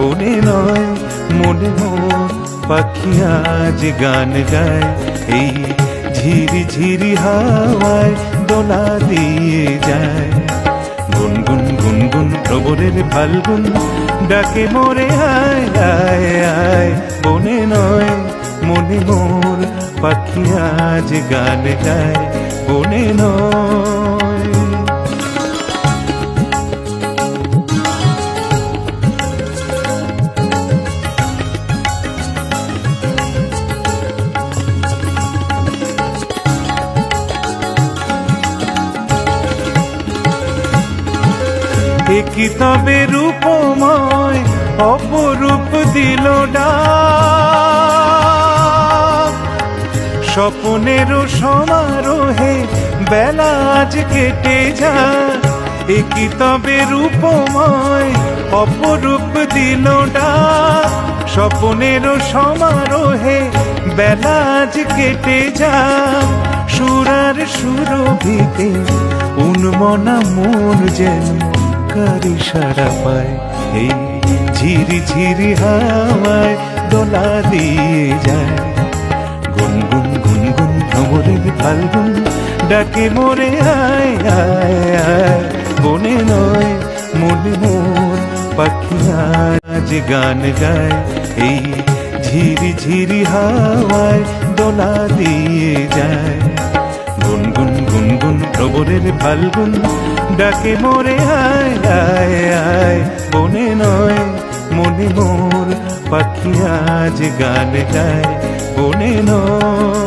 বনে নয়, মনে পাখি আজ গান গায়। এই ঝিরি ঝিরি হাওয়ায় দোলা দিয়ে যায়। গুনগুন গুনগুন প্রবরের ফাল্গুন ডাকে মোরে, আয় আয় আয়। বনে নয়, মনে মোর পাখি আজ গান গায়। বনে নয় কি তবে রূপময় অপরূপ দিল ডাক। স্বপনের সমারোহে বেলা আজ কেটে যা কি তবে রূপময় অপরূপ দিল ডাক। স্বপনের সমারোহে বেলা আজ কেটে যা সুরার সুরভিতে উন্মনা মন যেন কারি সারা পায়। এই ঝিরি ঝিরি হাওয়ায় দোলা দিয়ে যায়। গুনগুন গুনগুন ভ্রমরের ফাল্গুন ডাকে মোরে, আয় আয় আয়। বনে নয়, মনে মোর পাখি আজ গান গায়। এই ঝিরি ঝিরি হাওয়ায় দোলা দিয়ে যায়। গুনগুন গুনগুন প্রবরের ফাল্গুন ডাকে মোরে আয় আয় আয় বনে নয়, মনে মোর পাখি আজ গান গায়। বনে নয়